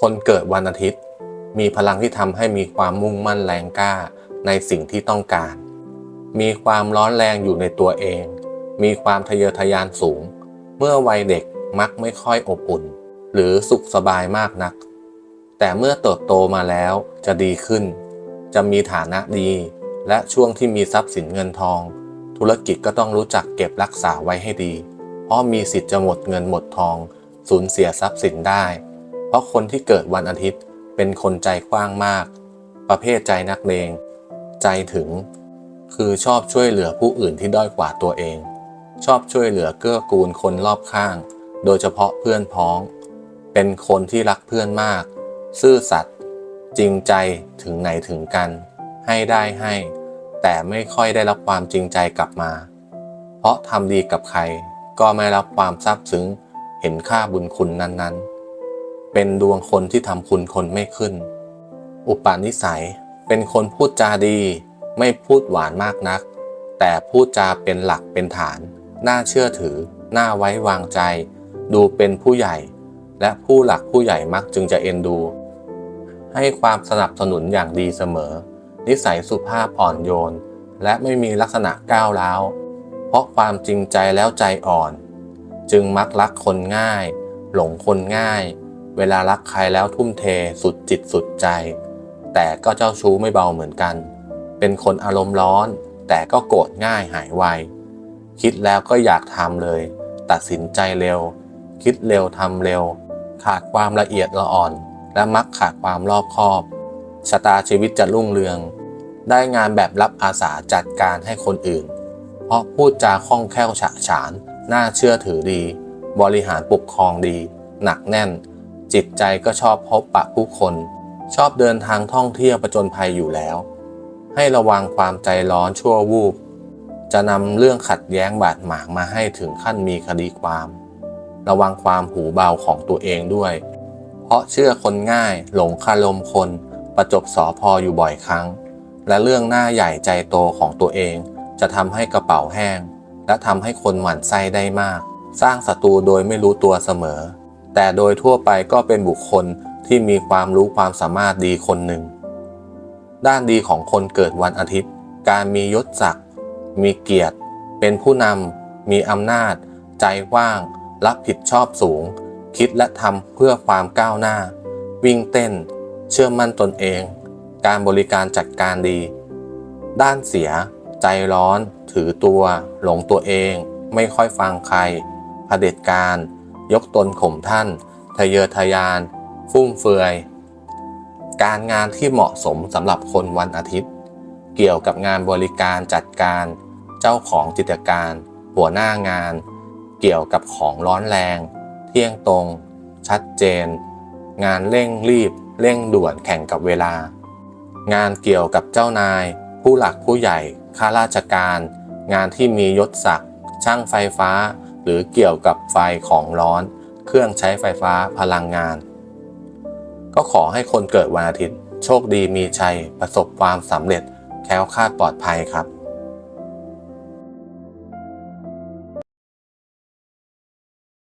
คนเกิดวันอาทิตย์ มีพลังที่ทำให้มีความมุ่งมั่นแรงกล้าในสิ่งที่ต้องการ มีความร้อนแรงอยู่ในตัวเอง มีความทะเยอทะยานสูง เมื่อวัยเด็กมักไม่ค่อยอบอุ่น หรือสุขสบายมากนัก แต่เมื่อเติบโตมาแล้วจะดีขึ้น จะมีฐานะดี และช่วงที่มีทรัพย์สินเงินทอง ธุรกิจก็ต้องรู้จักเก็บรักษาไว้ให้ดี เพราะมีสิทธิ์จะหมดเงินหมดทองสูญเสียทรัพย์สินได้ เพราะคนที่เกิดวันอาทิตย์เป็นคนใจกว้างมาก ประเภทใจนักเลง ใจถึง คือชอบช่วยเหลือผู้อื่นที่ด้อยกว่าตัวเอง ชอบช่วยเหลือเกื้อกูลคนรอบข้าง โดยเฉพาะเพื่อนพ้อง เป็นคนที่รักเพื่อนมาก ซื่อสัตย์จริงใจถึงไหนถึงกัน ให้ได้ให้ แต่ไม่ค่อยได้รับความจริงใจกลับมา เพราะทำดีกับใครก็ไม่รับความซาบซึ้งเห็นค่าบุญคุณนั้นๆ เป็นดวงคนที่ทำคุณคนไม่ขึ้น อุปนิสัย เป็นคนพูดจาดี ไม่พูดหวานมากนัก แต่พูดจาเป็นหลักเป็นฐาน น่าเชื่อถือ น่าไว้วางใจ ดูเป็นผู้ใหญ่ และผู้หลักผู้ใหญ่มักจึงจะเอ็นดู ให้ความสนับสนุนอย่างดีเสมอ นิสัยสุภาพอ่อนโยน และไม่มีลักษณะก้าวร้าว เพราะความจริงใจแล้วใจอ่อน จึงมักรักคนง่าย หลงคนง่าย เวลารักใครแล้วทุ่มเทสุดจิตสุดใจ แต่ก็เจ้าชู้ไม่เบาเหมือนกัน เป็นคนอารมณ์ร้อน แต่ก็โกรธง่ายหายไว คิดแล้วก็อยากทำเลย ตัดสินใจเร็ว คิดเร็วทำเร็ว ขาดความละเอียดละอ่อน และมักขาดความรอบคอบชะตาชีวิตจะรุ่งเรือง ได้งานแบบรับอาสาจัดการให้คนอื่น เพราะพูดจาคล่องแคล่วฉะฉาน น่าเชื่อถือดี บริหารปกครองดี หนักแน่น จิตใจก็ชอบพบปะผู้คน ชอบเดินทางท่องเที่ยวประจนภัยอยู่แล้ว ให้ระวังความใจร้อนชั่ววูบ จะนำเรื่องขัดแย้งบาดหมางมาให้ถึงขั้นมีคดีความ ระวังความหูเบาของตัวเองด้วย เพราะเชื่อคนง่ายหลงคารมคน ประจบสอพออยู่บ่อยครั้ง และเรื่องหน้าใหญ่ใจโตของตัวเอง จะทำให้กระเป๋าแห้ง และทำให้คนหมั่นไส้ได้มาก สร้างศัตรูโดยไม่รู้ตัวเสมอ แต่โดยทั่วไปก็เป็นบุคคลที่มีความรู้ความสามารถดีคนหนึ่ง ด้านดีของคนเกิดวันอาทิตย์ การมียศศักดิ์มีเกียรติ เป็นผู้นำมีอำนาจ ใจว่าง รับผิดชอบสูง คิดและทำเพื่อความก้าวหน้า วิ่งเต้น เชื่อมั่นตนเอง การบริการจัดการดี ด้านเสีย ใจร้อน ถือตัว หลงตัวเอง ไม่ค่อยฟังใครเผด็จการ ยกตนข่มท่าน ทะเยอทะยาน ฟุ่มเฟือย การงานที่เหมาะสมสำหรับคนวันอาทิตย์ เกี่ยวกับงานบริการจัดการ เจ้าของกิจการ หัวหน้างาน เกี่ยวกับของร้อนแรง เที่ยงตรง ชัดเจน งานเร่งรีบ เร่งด่วนแข่งกับเวลา งานเกี่ยวกับเจ้านาย ผู้หลักผู้ใหญ่ข้าราชการ งานที่มียศศักดิ์ช่างไฟฟ้า หรือเกี่ยวกับไฟของร้อน เครื่องใช้ไฟฟ้าพลังงาน ก็ขอให้คนเกิดวันอาทิตย์ โชคดีมีชัยประสบความสำเร็จแคล้วคลาดปลอดภัยครับ